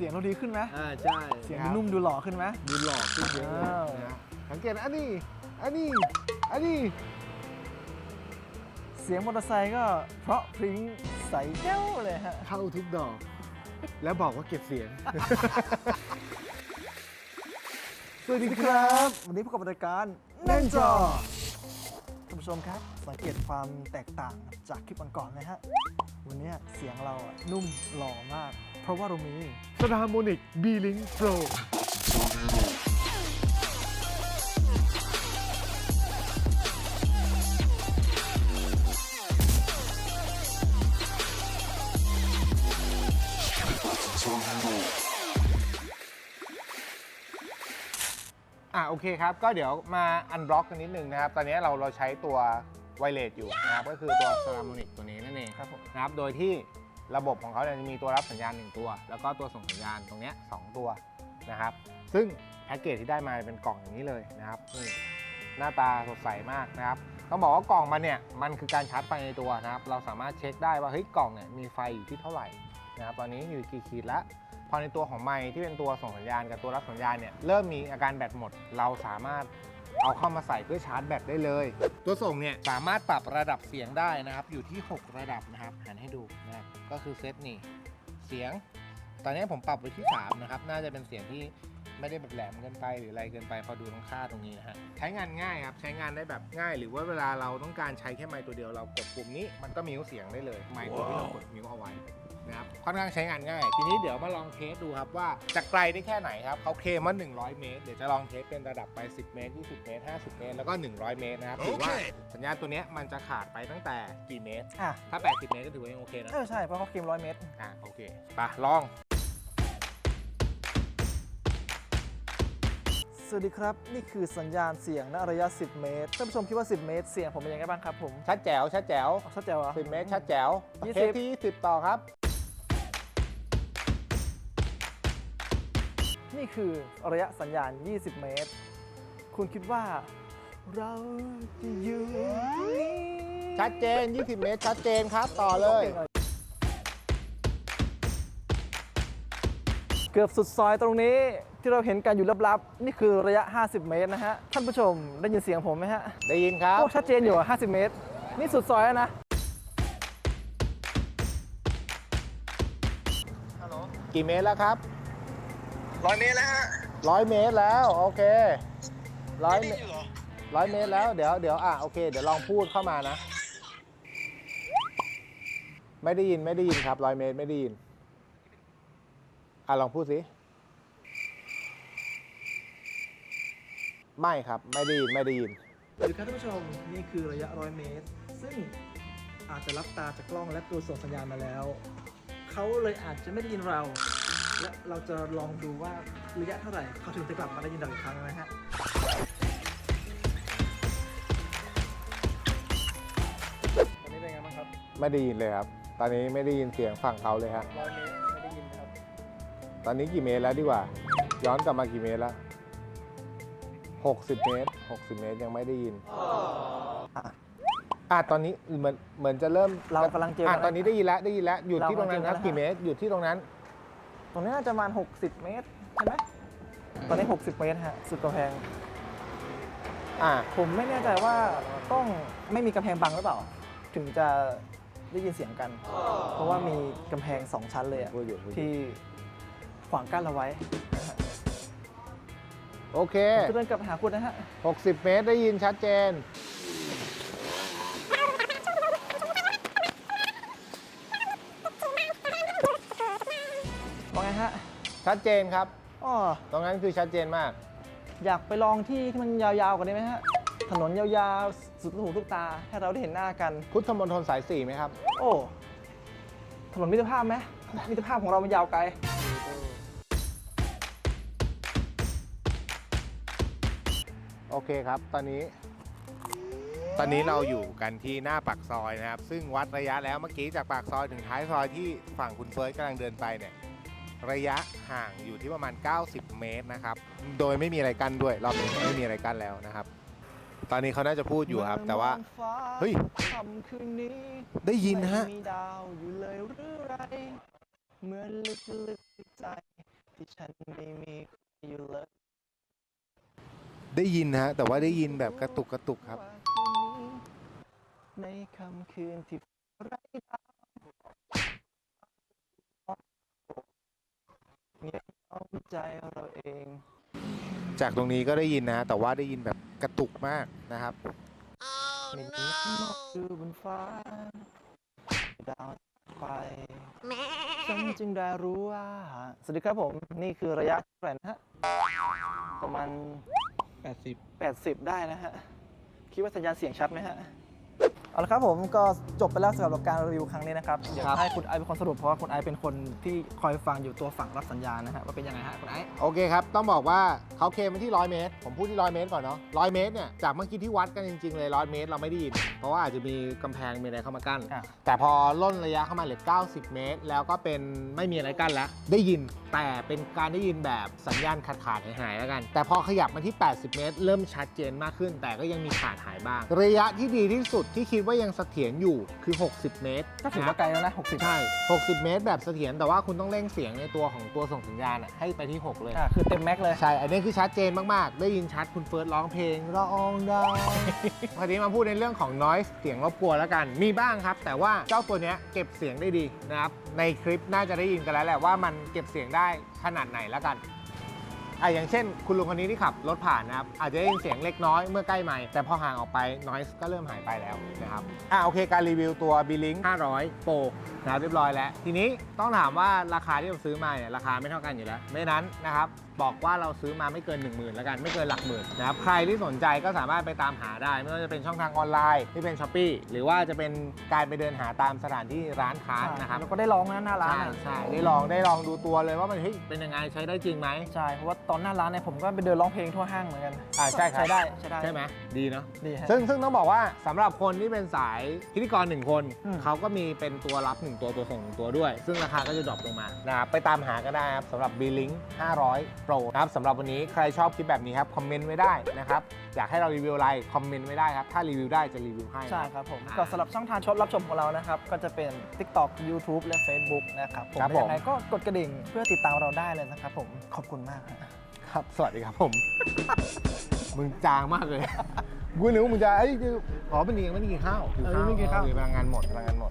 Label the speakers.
Speaker 1: สียงเราดีขึ้นไหม
Speaker 2: อ่าใช่
Speaker 1: เสียง
Speaker 2: ครับ
Speaker 1: นุ่มดูหล่อขึ้นไหม
Speaker 2: ดูหล่อขึ้นเยอะเลย
Speaker 1: อ้าว
Speaker 2: นะฮะสังเกตอันนี้อันนี้อันนี้
Speaker 1: เสียงมอเตอร์ไซค์ก็เพราะพริ้งใสแก้วเลยฮะ
Speaker 2: เข้าทุกดอก แล้วบอกว่าเก็บเสียง
Speaker 1: สวัสดีครับ วันนี้พบกับรายการแน่นจอท่านผู้ชมครับ สังเกตความแตกต่างจากคลิปก่อนๆไหมฮะ วันนี้เสียงเราอะนุ่มหล่อมากเพ ราะว่าเรามี
Speaker 2: สดาโมนิกบีลิงโปรอะโอเคครับ ก็เดี๋ยวมาอันบล็อกกันนิดนึงนะครับ ตอนนี้เราเราใช้ตัวไวเลสอยู่นะครับ ก็คือตัวสลามูนิกตัวนี้นั่นเอง
Speaker 1: ครับผม
Speaker 2: นะครับ โดยที่ ระบบของเขาเนี่ยจะมีตัวรับสัญญาณ 1 ตัว แล้วก็ตัวส่งสัญญาณตรงเนี้ยสองตัวนะครับ ซึ่งแพ็กเกจที่ได้มาเป็นกล่องอย่างนี้เลยนะครับนี่หน้าตาสดใสมากนะครับต้องบอกว่ากล่องมันเนี่ยมันคือการชาร์จไฟในตัวนะครับ เราสามารถเช็คได้ว่าเฮ้ยกล่องเนี่ยมีไฟอยู่ที่เท่าไหร่นะครับตอนนี้อยู่กี่ขีดแล้วพอในตัวของไมค์ที่เป็นตัวส่งสัญญาณกับตัวรับสัญญาณเนี่ยเริ่มมีอาการแบตหมด เราสามารถ เอาเข้ามาใส่เพื่อชาร์จแบตได้เลย ตัวส่งเนี่ยสามารถปรับระดับเสียงได้นะครับ อยู่ที่ 6 ระดับนะครับหันให้ดูนะครับก็คือเซตนี่เสียง ตอนนี้ผมปรับไว้ที่ 3 นะครับ น่าจะเป็นเสียงที่ไม่ได้แบบแหลมเกินไปหรืออะไรเกินไปพอดูตรงค่าตรงนี้นะฮะใช้งานง่ายครับ ใช้งานได้แบบง่าย หรือว่าเวลาเราต้องการใช้แค่ไมค์ตัวเดียวเรากดปุ่มนี้ มันก็มิวเสียงได้เลย ไมค์ตัวที่เรากดมิวเอาไว้ นะครับค่อนข้างใช้งานง่าย ทีนี้เดี๋ยวมาลองเทสดูครับว่าจะไกลได้แค่ไหนครับเขาเคลมว่า 100 เมตร เดี๋ยวจะลองเทสเป็นระดับไป 10 เมตร 20 เมตร 50 เมตร แล้วก็ 100 เมตรนะครับถือว่าสัญญาณตัวเนี้ยมันจะขาดไปตั้งแต่กี่เมตร
Speaker 1: อะ
Speaker 2: ถ้า 80 เมตรก็ถือว่ายังโอเคนะ
Speaker 1: เออใช่ เพราะเขาเค็มร้อยเมตร
Speaker 2: อะโอเคไปลอง
Speaker 1: สวัสดีครับ นี่คือสัญญาณเสียงณระยะ 10 เมตรท่านผู้ชมคิดว่า 10 เมตร เสียงผมเป็นยังไงบ้างครับผม
Speaker 2: ชัดแจ๋วชัดแจ๋ว
Speaker 1: อ๋อชัดเจ๋วเหรอ
Speaker 2: 10 เมตรชัดแจ๋ว
Speaker 1: ยี่
Speaker 2: เท
Speaker 1: สิบ
Speaker 2: สที่20ต่อครับ
Speaker 1: นี่คือระยะสัญญาณ 20 เมตร คุณคิดว่า เราจะอยู่ตรงนี้
Speaker 2: ชัดเจน 20 เมตร ชัดเจนครับ ต่อเลย
Speaker 1: เกือบสุดซอยตรงนี้ที่เราเห็นกันอยู่ลับๆ นี่คือระยะ 50 เมตรนะฮะ ท่านผู้ชมได้ยินเสียงผมไหมฮะ
Speaker 2: ได้ยินครับ
Speaker 1: โอ้ชัดเจนอยู่อะ50 เมตร นี่สุดซอยแล้วนะ
Speaker 2: กี่เมตรแล้วครับ
Speaker 3: ร้อยเมตรแล้วฮะ
Speaker 2: ร้อยเมตรแล้วโอเคร้อย
Speaker 3: ไม่
Speaker 2: เม
Speaker 3: ได้
Speaker 2: ตร
Speaker 3: อยู่เหรอ
Speaker 2: ร้อยเมตรแล้วเดี๋ยวเดี๋ยวอะโอเค เดี๋ยวลองพูดเข้ามานะ ไม่ได้ยินไม่ได้ยินครับร้อยเมตรไม่ได้ยิน อะลองพูดสิไม่ครับไม่ได้ยินไม่ได้ยิน
Speaker 1: สวัสดีครับท่านผู้ชมนี่คือระยะ100เมตร ซึ่งอาจจะรับตาจากกล้องและตัวส่งสัญญาณมาแล้ว เขาเลยอาจจะไม่ได้ยินเรา และเราจะลองดูว่าระยะเท่าไหร่เขาถึงจะกลับมาได้ยินเราอีกครั้งนะฮะตอนนี้เป็นไงบ้างครับ
Speaker 2: ไม่ได้ยินเลยครับ ตอนนี้ไม่ได้ยินเสียงฝั่งเขาเลยฮะ
Speaker 1: 100เมตรไม่ได้ยินนะครับ
Speaker 2: ตอนนี้กี่เมตรแล้วดีกว่า ย้อนกลับมากี่เมตรแล้ว60 เมตร 60 เมตรยังไม่ได้ยิน
Speaker 1: อะ
Speaker 2: อะตอนนี้เหมือนเหมือนจะเริ่ม
Speaker 1: เรากำลังเจอ
Speaker 2: อะ
Speaker 1: กัน
Speaker 2: ตอนนี้ได้ยินแล้วได้ยินแล้วหยุด
Speaker 1: เรา
Speaker 2: ที่ตรงนั้นครับ
Speaker 1: กำลังเจอกัน
Speaker 2: กี่เมตรหยุดที่ตรงนั้น
Speaker 1: ตรงนี้น่าจะประมาณ 60 เมตร ใช่ไหมตอนนี้ 60 เมตรฮะ สุดกำแพง
Speaker 2: อะ
Speaker 1: ผมไม่แน่ใจว่าต้องไม่มีกำแพงบังหรือเปล่า ถึงจะได้ยินเสียงกัน เพราะว่ามีกำแพงสองชั้นเลยอะ
Speaker 2: พูดอยู่พูดอยู่
Speaker 1: ที่ขวางกั้นเราไว้
Speaker 2: โอเค
Speaker 1: จะเดินกลับไปหาคุณนะฮะ
Speaker 2: 60 เมตรได้ยินชัดเจน
Speaker 1: ฮะ
Speaker 2: ชัดเจนครับ
Speaker 1: อ๋อ
Speaker 2: ตรงนั้นคือชัดเจนมาก
Speaker 1: อยากไปลองที่ที่มันยาวๆกว่านี้ไหมฮะ ถนนยาวๆ สุดลูกหูทุกตา ให้เราได้เห็นหน้ากัน
Speaker 2: พุทธมณฑลสายสี่ไหมครับ
Speaker 1: โอ้ ถนนมิตรภาพไหมมิตรภาพของเรามันยาวไกล
Speaker 2: โอเคครับ ตอนนี้ ตอนนี้เราอยู่กันที่หน้าปากซอยนะครับ ซึ่งวัดระยะแล้วเมื่อกี้จากปากซอยถึงท้ายซอยที่ฝั่งคุณเฟิร์สกำลังเดินไปเนี่ย ระยะห่างอยู่ที่ประมาณ 90 เมตรนะครับ โดยไม่มีอะไรกั้นด้วยรอบนี้ไม่มีอะไรกั้นแล้วนะครับ ตอนนี้เขาน่าจะพูดอยู่ครับ แต่ว่า เฮ้ย
Speaker 1: ค่ำคืนนี้
Speaker 2: ได้ยินฮะ
Speaker 1: ไม่มีดาวอยู่เลยหรือไรเมื่อลึกๆใจ ที่ฉันไม่มีอยู่เลย
Speaker 2: ได้ยินนะฮะ แต่ว่าได้ยินแบบกระตุกกระตุกครับ
Speaker 1: ในค่ำคืนที่ไร้ดาวเงียบเอา ใจเราเอง
Speaker 2: จากตรงนี้ก็ได้ยินนะฮะแต่ว่าได้ยินแบบกระตุกมากนะครับ
Speaker 1: ไม่มีหมอกดูบนฟ้า ดาวไปฉันจึงได้รู้ว่า สวัสดีครับผม นี่คือระยะเท่าไหร่นะฮะ ประมาณ
Speaker 2: 80
Speaker 1: 80 ได้นะฮะ คิดว่าสัญญาณเสียงชัดไหมฮะ เอาละครับผมก็จบไปแล้วสำหรับการรีวิวครั้งนี้นะครับเดี๋ยว
Speaker 2: ครับ
Speaker 1: ให้คุณไอซ์เป็นคนสรุปเพราะว่าคุณไอซ์เป็นคนที่คอยฟังอยู่ตัวฝั่งรับสัญญาณนะฮะว่าเป็นยังไงฮะคุณไอซ์
Speaker 2: โอเคครับ ต้องบอกว่าเขาเคลมไปที่ 100 เมตร ผมพูดที่ 100 เมตรก่อนเนาะ100 เมตรเนี่ยจากเมื่อกี้ที่วัดกันจริงๆเลย 100 เมตรเราไม่ได้ยิน เพราะว่าอาจจะมีกำแพงมีอะไรเข้ามากั้น
Speaker 1: อะ
Speaker 2: แต่พอล่นระยะเข้ามาเหลือ 90 เมตร แล้วก็เป็นไม่มีอะไรกั้นแล้ว ได้ยินแต่เป็นการได้ยินแบบสัญญาณขาดขาดๆหายๆแล้วกัน แต่พอขยับมาที่ 80 เมตร เริ่มชัดเจนมากขึ้น แต่ก็ยังมีขาดหายบ้าง ระยะที่ดีที่สุดที่คิดว่ายังเสถียรอยู่คือ 60 เมตร
Speaker 1: ก็ถือว่าไกลแล้วนะ60
Speaker 2: ใช่ 60 เมตรแบบเสถียรแต่ว่าคุณต้องเร่งเสียงในตัวของตัวส่งสัญญาณอะให้ไปที่ 6 เลย
Speaker 1: อ่าคือเต็มแม็กซ์เลย
Speaker 2: ใช่ อันนี้คือชัดเจนมาก ๆ ได้ยินชัดคุณเฟิร์สร้องเพลงร้องได้ คราวนี้มาพูดในเรื่องของ noise เสียงรบกวนแล้วกัน มีบ้างครับ แต่ว่าเจ้าตัวเนี้ยเก็บเสียงได้ดีนะครับ ในคลิปน่าจะได้ยินกันแล้วแหละว่ามันเก็บเสียงได้ขนาดไหนแล้วกัน อะอย่างเช่น คุณลุงคนนี้ที่ขับรถผ่านนะครับอาจจะได้ยินเสียงเล็กน้อยเมื่อใกล้ไมค์แต่พอห่างออกไปนอยส์ก็เริ่มหายไปแล้วนะครับอะโอเคการรีวิวตัว b ิ l i n k 500 Pro นะครับเรียบร้อยแล้ว ทีนี้ต้องถามว่าราคาที่ผมซื้อมาเนี่ยราคาไม่เท่ากันอยู่แล้วไม่นั้นนะครับ บอกว่าเราซื้อมาไม่เกิน 1 0,000แล้วกันไม่เกินหลักหมื่นนะครับใครที่สนใจก็สามารถไปตามหาได้ ไม่ว่าจะเป็นช่องทางออนไลน์ที่เป็น s h อ p e e หรือว่าจะเป็นการไปเดินหาตามสถานที่ร้านค้านะครับ
Speaker 1: แล้วก็ได้ร้องนะหน้าร้าน
Speaker 2: ใช่
Speaker 1: อะ
Speaker 2: ใช่ได้ลองได้ลองดูตัวเลยว่ามันเฮ้ยเป็นยังไงใช้ได้จริงไหม
Speaker 1: ใช่เพราะว่าตอนหน้าร้านเนี่ยผมก็ไปเดินร้องเพลงทั่วห้างเหมือนกัน
Speaker 2: อ่าใช่ครับ
Speaker 1: ใช้ได้ใช้ได้
Speaker 2: ใช่ไหมดีเนาะ
Speaker 1: ดีฮะ
Speaker 2: ซึ่งซึ่งต้องบอกว่าสำหรับคนที่เป็นสายพิธีกรหนึ่งคน
Speaker 1: อืม
Speaker 2: เขาก็มีเป็นตัวรับ1ตัวตัวส่งหนึ่งตัวด้วย ซึ่งราคาก็จะดรอปลงมานะครับไปตามหาก็ได้ครับสำหรับ b ิ l i n k 500 Pro นะครับสำหรับวันนี้ใครชอบคลิปแบบนี้ครับคอมเมนต์ไว้ได้นะครับอยากให้เรารีวิวอะไรคอมเมนต์ไว้ได้ครับถ้ารีวิวได้จะรีวิวให้
Speaker 1: ใช่ครับผม
Speaker 2: อ่า
Speaker 1: ก็สำหรับช่องทางชมรับชมของเรานะครับ ก็จะเป็น TikTok YouTube และ Facebook นะครับผม
Speaker 2: ครับผม
Speaker 1: ยังไงก็กดกระดิ่งเพื่อติดตามเราได้เลยนะครับผมขอบคุณมากฮะ
Speaker 2: ครับ สวัสดีครับผม มึงจางมากเลย กูนึกว่ามึงจะไอ้ยอ๋อไม่ดีไม่ได้กินข้าวหิว
Speaker 1: เออไม่กินข้าว
Speaker 2: โอเคพลังงานหมดพลังงานหมด